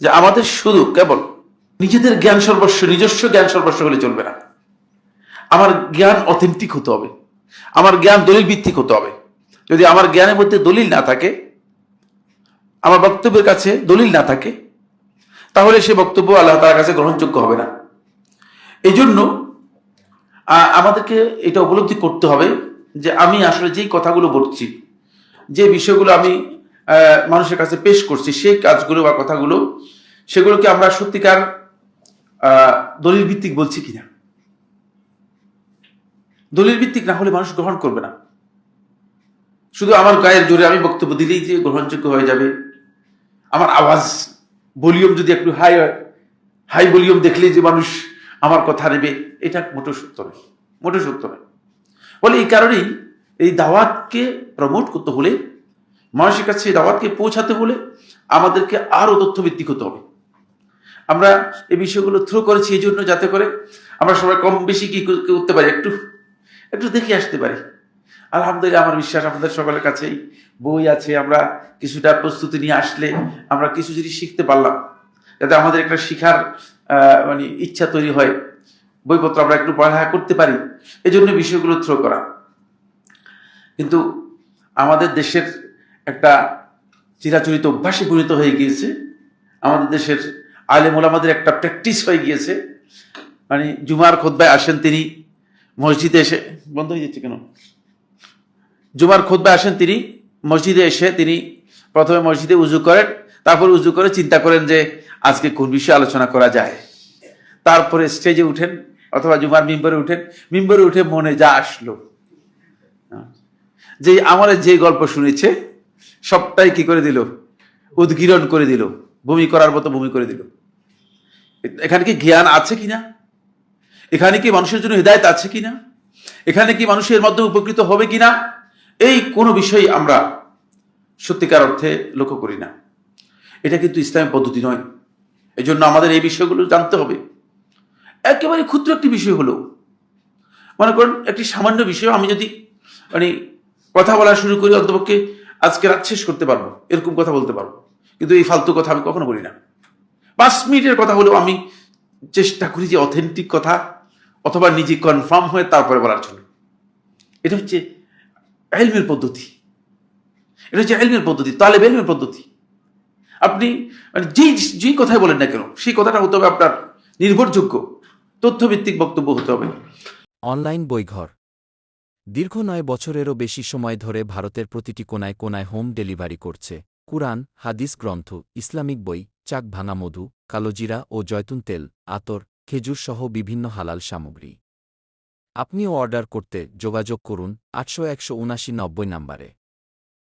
যে আমাদের শুধু কেবল নিজেদের জ্ঞান সর্বস্ব, নিজস্ব জ্ঞান সর্বস্ব হলে চলবে না। আমার জ্ঞান অথেন্টিক হতে হবে। আমার জ্ঞান দলিল ভিত্তিক হতে হবে। যদি আমার জ্ঞানের মধ্যে দলিল না থাকে, আমার বক্তব্যের কাছে দলিল না থাকে, তাহলে সে বক্তব্য আল্লাহ তার কাছে গ্রহণযোগ্য হবে না। এই জন্য আমাদেরকে এটা উপলব্ধি করতে হবে যে আমি আসলে যেই কথাগুলো বলছি, যে বিষয়গুলো আমি মানুষের কাছে পেশ করছি সেই কাজগুলো বা কথাগুলো, সেগুলোকে আমরা সত্যিকার দলিল ভিত্তিক বলছি কিনা? দলিল ভিত্তিক না হলে মানুষ গ্রহণ করবে না। শুধু আমার গায়ের জোরে আমি বক্তব্য দিলেই যে গ্রহণযোগ্য হয়ে যাবে। আমার আওয়াজ, ভলিউম যদি একটু হাই হয়, হাই ভলিউম দেখলেই যে মানুষ আমার কথা নেবে, এটা মোটেও সত্য নয়, মোটেও সত্য নয়। বলে এই কারণেই এই দাওয়াতকে প্রমোট করতে হলে মানুষের কাছে দাওয়াতকে পৌঁছাতে হলে আমাদেরকে আরও তথ্য তথ্যভিত্তিক হতে হবে। আমরা এই বিষয়গুলো থ্রো করেছি এই জন্য যাতে করে আমরা সবাই কম বেশি কি করতে পারি একটু একটু দেখে আসতে পারি। আলহামদুলিল্লাহ আমার বিশ্বাস আপনাদের সকলের কাছেই বই আছে, আমরা কিছুটা প্রস্তুতি নিয়ে আসলে আমরা কিছু জিনিস শিখতে পারলাম। যাতে আমাদের একটা শিখার মানে ইচ্ছা তৈরি হয়। বইপত্র আমরা একটু পড়ালেখা করতে পারি। এই জন্য বিষয়গুলো থ্রো করা। কিন্তু আমাদের দেশের একটা চিরাচরিত অভ্যাসে পরিণত হয়ে গিয়েছে। আমাদের দেশের আলেম ওলামাদের একটা প্র্যাকটিস হয়ে গিয়েছে। মানে জুমার খোদ্ায় আসেন তিনি, মসজিদে এসে, বন্ধ হয়ে যাচ্ছে কেন? জুমার খোদ্ায় আসেন তিনি, মসজিদে এসে তিনি প্রথমে মসজিদে উজু করেন, তারপর উজু করে চিন্তা করেন যে আজকে কোন বিষয়ে আলোচনা করা যায়। তারপরে স্টেজে উঠেন, অথবা জুমার মিম্বরে উঠেন। মিম্বরে উঠে মনে যা আসলো। যে আমার যে গল্প শুনেছে সবটাই কি করে দিল? উদ্গীরণ করে দিল। ভূমি করার মতো ভূমি করে দিল। এখানে কি জ্ঞান আছে কিনা? এখানে কি মানুষের জন্য হৃদায়ত আছে কিনা? এখানে কি মানুষের মাধ্যমে উপকৃত হবে কিনা? এই কোনো বিষয় আমরা সত্যিকার অর্থে লক্ষ্য করি না। এটা কিন্তু ইসলামের পদ্ধতি নয়। এই জন্য আমাদের এই বিষয়গুলো জানতে হবে। একেবারে ক্ষুদ্র একটি বিষয় হলো, মনে করেন, একটি সামান্য বিষয়। আমি যদি মানে কথা বলা শুরু করি অন্তপক্ষে আজকে রাত শেষ করতে পারব, এরকম কথা বলতে পারব। কিন্তু এই ফালতু কথা আমি কখনো বলি না। পাঁচ মিনিটের কথা হলেও আমি চেষ্টা করি যে অথেন্টিক কথা অথবা নিজে কনফার্ম হয়ে তারপরে বলার জন্য। এটা হচ্ছে এলমের পদ্ধতি। এটা হচ্ছে এলমের পদ্ধতি, তালেব এলমের পদ্ধতি। আপনি মানে যেই যেই কথাই বলেন না কেন, সেই কথাটা হতে হবে আপনার নির্ভরযোগ্য। তথ্যভিত্তিক বক্তব্য হতে হবে। অনলাইন বইঘর। দীর্ঘ নয় বছরেরও বেশি সময় ধরে ভারতের প্রতিটি কোনায় কোনায় হোম ডেলিভারি করছে। কুরআন, হাদিস গ্রন্থ, ইসলামিক বই, চাক ভাঙা মধু কালোজিরা ও জয়তুন তেল, আতর, খেজুর সহ বিভিন্ন হালাল সামগ্রী। আপনিও অর্ডার করতে যোগাযোগ করুন আটশো একশো উনাশি নব্বই নাম্বারে।